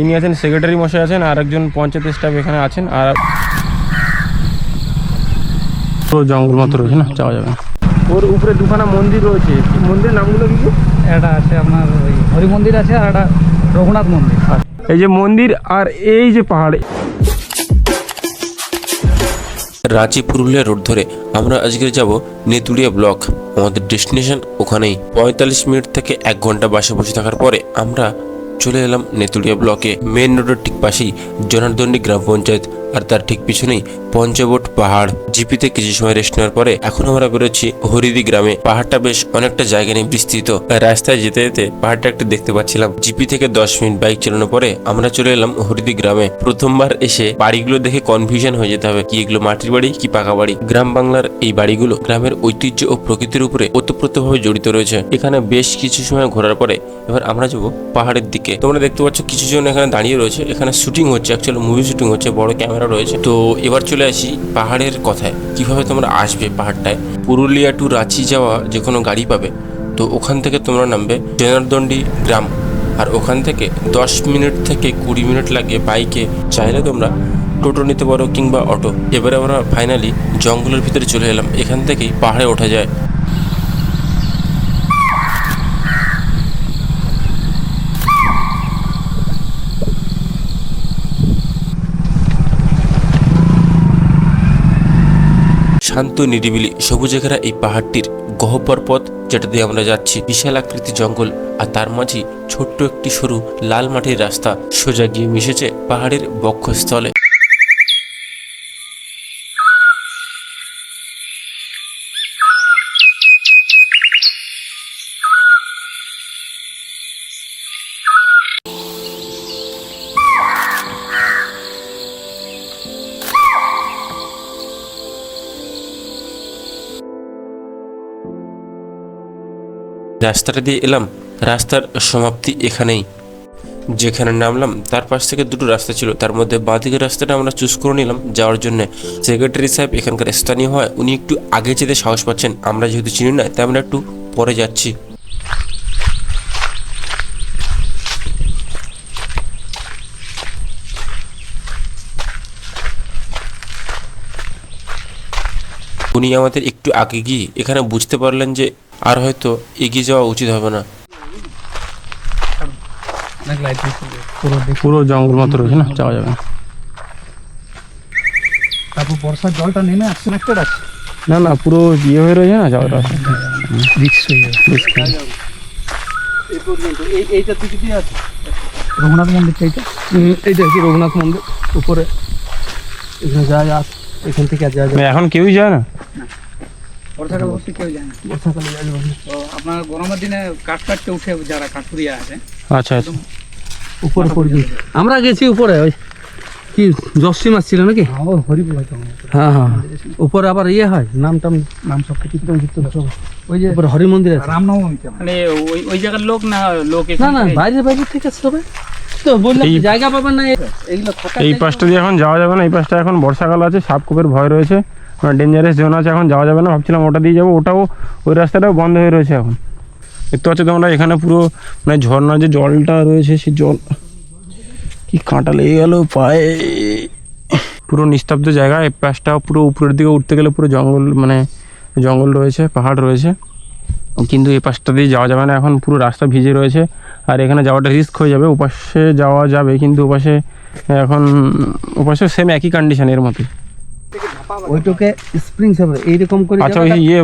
তিনি আছেন সেক্রেটারি মশাই আছেন আর একজন পঞ্চায়েত স্টাফ এখানে আছেন আর পুরো জঙ্গল মতো রয়েছে না? যাওয়া যাবে না। ওর উপরে দুখানা মন্দির রয়েছে। মন্দিরের নামগুলো কি কি? একটা আছে আপনার ওই হরি মন্দির আছে আর একটা রঘুনাথ মন্দির। এই যে মন্দির আর এই যে পাহাড়ে। রাঁচি পুরুলিয়া রোড ধরে আমরা আজকে যাব নেতুড়িয়া ব্লক। আমাদের ডেস্টিনেশন ওখানেই। পঁয়তাল্লিশ মিনিট থেকে এক ঘণ্টা বাসে বসে থাকার পরে আমরা চলে এলাম নেতুড়িয়া ব্লকে। মেন রোডের ঠিক পাশেই জনার্দন্ডি গ্রাম পঞ্চায়েত আর তার ঠিক পিছনেই পঞ্চবট পাহাড়। জিপিতে কিছু সময় রেস্ট নেওয়ার পরে এখন আমরা বেরোচ্ছি হরিদি গ্রামে। পাহাড়টা বেশ অনেকটা জায়গা নিয়ে বিস্তৃত। রাস্তায় যেতে যেতে পাহাড়টা একটু দেখতে পাচ্ছিলাম। জিপি থেকে দশ মিনিট বাইক চালানোর পরে আমরা চলে এলাম হরিদি গ্রামে। প্রথমবার এসে বাড়িগুলো দেখে কনফিউশন হয়ে যেতে হবে, কি এগুলো মাটির বাড়ি কি পাকা বাড়ি? গ্রাম বাংলার এই বাড়িগুলো গ্রামের ঐতিহ্য ও প্রকৃতির উপরে ওতপ্রোতভাবে জড়িত রয়েছে। এখানে বেশ কিছু সময় ঘোরার পরে এবার আমরা যাব পাহাড়ের দিকে। তোমরা দেখতে পাচ্ছ, কিছু জন এখানে দাঁড়িয়ে রয়েছে। এখানে শুটিং হচ্ছে অ্যাকচুয়ালি মুভি শুটিং হচ্ছে, বড় ক্যামেরা রয়েছে। তো এবার চলে আসি পাহাড়ের কথায়। কীভাবে তোমরা আসবে পাহাড়টায়? পুরুলিয়া টু রাঁচি যাওয়া যে কোনো গাড়ি পাবে, তো ওখান থেকে তোমরা নামবে জনার্দন্ডি গ্রাম। আর ওখান থেকে দশ মিনিট থেকে কুড়ি মিনিট লাগে বাইকে। চাইলে তোমরা টোটো নিতে পারো কিংবা অটো। এবারে আমরা ফাইনালি জঙ্গলের ভিতরে চলে এলাম। এখান থেকেই পাহাড়ে ওঠা যায়। শান্ত, নিরিবিলি, সবুজে ঘেরা এই পাহাড়টির গহ্বর পথ যেটা দিয়ে আমরা যাচ্ছি। বিশাল আকৃতি জঙ্গল আর তার মাঝে ছোট্ট একটি সরু লাল মাটির রাস্তা সোজা গিয়ে মিশেছে পাহাড়ের বক্ষস্থলে। রাস্তাটা দিয়ে এলাম, রাস্তার সমাপ্তি এখানেই। যেখানে নামলাম, তার পাশ থেকে দুটো রাস্তা ছিল। তার মধ্যে বাঁদিকের রাস্তাটা আমরা চুজ করে নিলাম যাওয়ার জন্য। সেক্রেটারি সাহেব এখানকার স্থানীয় হয়, উনি একটু আগে যেতে সাহস পাচ্ছেন। আমরা যেহেতু চিনি না, তাই আমরা একটু পরে যাচ্ছি। উনি আমাদের একটু আগে গিয়ে এখানে বুঝতে পারলেন যে আর হয়তো এগিয়ে যাওয়া উচিত হবে না। পুরো পুরো জঙ্গল মতো রয়েছে না? যাওয়া যাবে না। তারপর বর্ষার জলটা নেমে আসছে একটা আছে না না পুরো ইয়ে হয়ে রয়েছে না? যাওয়াটা। রিক্স হয়ে যাবে। এই পর্যন্ত এই এইটার দিকে আছে। রঘুনাথ মন্দিরটা এইটা? এইটা হচ্ছে রঘুনাথ মন্দির। উপরে। এখানে যা যা এখান থেকে আর যা যা। মানে এখন কেউই যায় না? বর্ষাকাল বলতে কেউ যায় না। বর্ষাকালে যাবে তো আপনার গরমের দিনে কাঠ কাটতে উঠে যারা কাঠুরিয়া আছে আচ্ছা আচ্ছা। উপরে পড়বি। আমরা গেছি উপরে ওই কি জসি মাছ ছিল নাকি হরিপুর হ্যাঁ হ্যাঁ। উপরে আবার ইয়ে হয় নাম টাম নাম সব কীর্তন ওই যে উপরে হরি মন্দির আছে। রামনবমীতে মানে ওই ওই জায়গার লোক না লোক না না বাইরে বাইরে থেকে সবে তো বললাম এই- জায়গা পাবেন না এইগুলো এই পাশটা দিয়ে এখন যাওয়া যাবে না এই পাশটা এখন বর্ষাকাল আছে সাপকোপের ভয় রয়েছে। ডেঞ্জারাস জোন আছে এখন, যাওয়া যাবে না, ভাবছিলাম ওটা দিয়ে যাব, ওটাও ওই রাস্তাটাও বন্ধ হয়ে রয়েছে এখন। দেখতে পাচ্ছ তোমরা, এখানে পুরো মানে ঝর্ণার যে জলটা রয়েছে, সেই জল কি কাঁটা লেগে গেল পায়ে। পুরো নিস্তব্ধ জায়গা, এই পাশটা পুরো উপরের দিকে উঠতে গেলে পুরো জঙ্গল মানে জঙ্গল রয়েছে, পাহাড় রয়েছে। কিন্তু এই পাশটা দিয়ে যাওয়া যাবে না, এখন পুরো রাস্তা ভিজে রয়েছে। আর এখানে যাওয়াটা রিস্ক হয়ে যাবে, ওপাশে যাওয়া যাবে, কিন্তু ওপাশে এখন ওপাশে সেম একই কন্ডিশন এর মতো ওইটাকে স্প্রিং সাপ এইরকম করে আচ্ছা ওই ইয়ে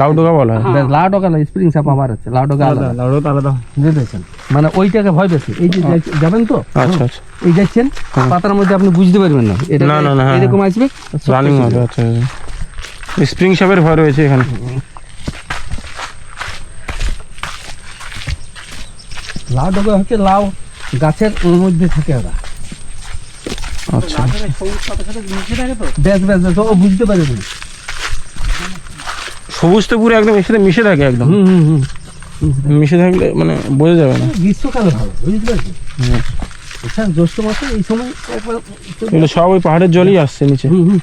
লাউডোগা বলা? হয়। লাউ ডগা স্প্রিং সাপ আবার আছে। লাউ আলাদা লাউডোগা আলাদা। বুঝতে পেরেছেন মানে ওইটাকে ভয় বেশি। এই যে যাবেন তো? আচ্ছা আচ্ছা। এই যাচ্ছেন পাতার মধ্যে আপনি বুঝতে পারবেন না। এটা না, না, না, হ্যাঁ, এরকম আসবে? রানিং হবে আচ্ছা স্প্রিং শপের ভয় রয়েছে এখানে। লাউ ডগা হচ্ছে লাউ গাছের মধ্যে থাকে ওরা। আচ্ছা। ও বুঝতে না সবুজ তো পুরো একদম এর সাথে মিশে থাকে একদম। হুম হুম হুম। মিশে থাকলে মানে বোঝা যাবে না। গ্রীষ্মকালে ভালো বুঝতে পারছি আচ্ছা জ্যৈষ্ঠ মাসে এই সময় একবার এগুলো সব ওই পাহাড়ের জলই আসছে নিচে। হুম হুম।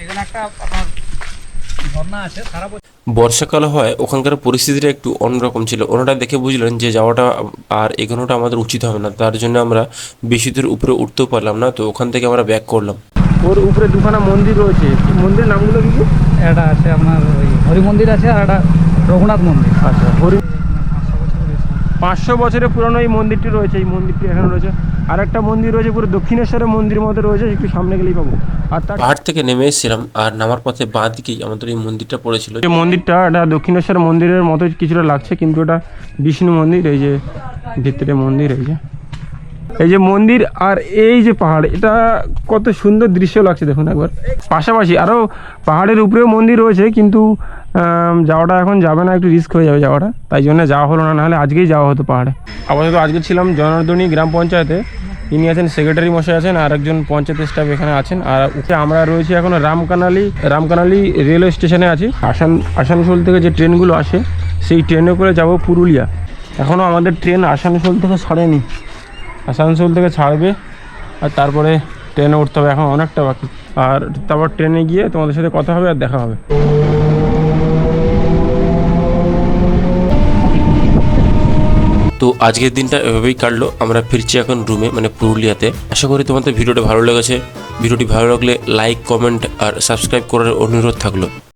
এখানে একটা আপনার ঝর্ণা আছে সারা বর্ষাকাল হয় ওখানকার পরিস্থিতিটা একটু অন্যরকম ছিল। ওনারা দেখে বুঝলেন যে যাওয়াটা আর এগোনোটা আমাদের উচিত হবে না। তার জন্য আমরা বেশি দূর উপরে উঠতেও পারলাম না। তো ওখান থেকে আমরা ব্যাক করলাম। ওর উপরে দুখানা মন্দির রয়েছে। কি মন্দিরের নামগুলো কি? এটা আছে আপনার ওই হরি মন্দির আছে আর একটা রঘুনাথ মন্দির। আচ্ছা হরি পাঁচশো বছরের পুরনো এই মন্দিরটি রয়েছে এই মন্দিরটি এখানে রয়েছে। আর একটা মন্দির রয়েছে পুরো দক্ষিণেশ্বরের মন্দির মধ্যে রয়েছে একটু সামনে গেলেই পাবো। আর তার পাহাড় থেকে নেমে এসেছিলাম আর নামার পথে বাঁ দিকেই আমাদের এই মন্দিরটা পড়েছিল। এই মন্দিরটা এটা দক্ষিণেশ্বর মন্দিরের মতো কিছুটা লাগছে কিন্তু এটা বিষ্ণু মন্দির এই যে ভিতরে মন্দির এই যে। এই যে মন্দির আর এই যে পাহাড় এটা কত সুন্দর দৃশ্য লাগছে দেখুন একবার। পাশাপাশি আরও পাহাড়ের উপরেও মন্দির রয়েছে কিন্তু যাওয়াটা এখন যাবে না, একটু রিস্ক হয়ে যাবে যাওয়াটা। তাই জন্য যাওয়া হলো না, নাহলে আজকেই যাওয়া হতো পাহাড়ে। আপাতত আজকে ছিলাম জনার্দনী গ্রাম পঞ্চায়েতে। ইনি আছেন সেক্রেটারি মশাই আছেন, আর একজন পঞ্চায়েত স্টাফ এখানে আছেন। আর উপরে আমরা রয়েছি এখন রামকানালি রামকানালি রেলওয়ে স্টেশনে আছি। আসান আসানসোল থেকে যে ট্রেনগুলো আসে, সেই ট্রেনে করে যাব পুরুলিয়া। এখনও আমাদের ট্রেন আসানসোল থেকে ছাড়েনি। আসানসোল থেকে ছাড়বে, আর তারপরে ট্রেনে উঠতে হবে, এখন অনেকটা বাকি। আর তারপর ট্রেনে গিয়ে তোমাদের সাথে কথা হবে, আর দেখা হবে। তো আজকের দিনটা এভাবেই কাটলো। আমরা ফিরছি এখন রুমে মানে পুরুলিয়াতে। আশা করি তোমাদের ভিডিওটা ভালো লেগেছে। ভিডিওটি ভালো লাগলে লাইক কমেন্ট আর সাবস্ক্রাইব করার অনুরোধ থাকল।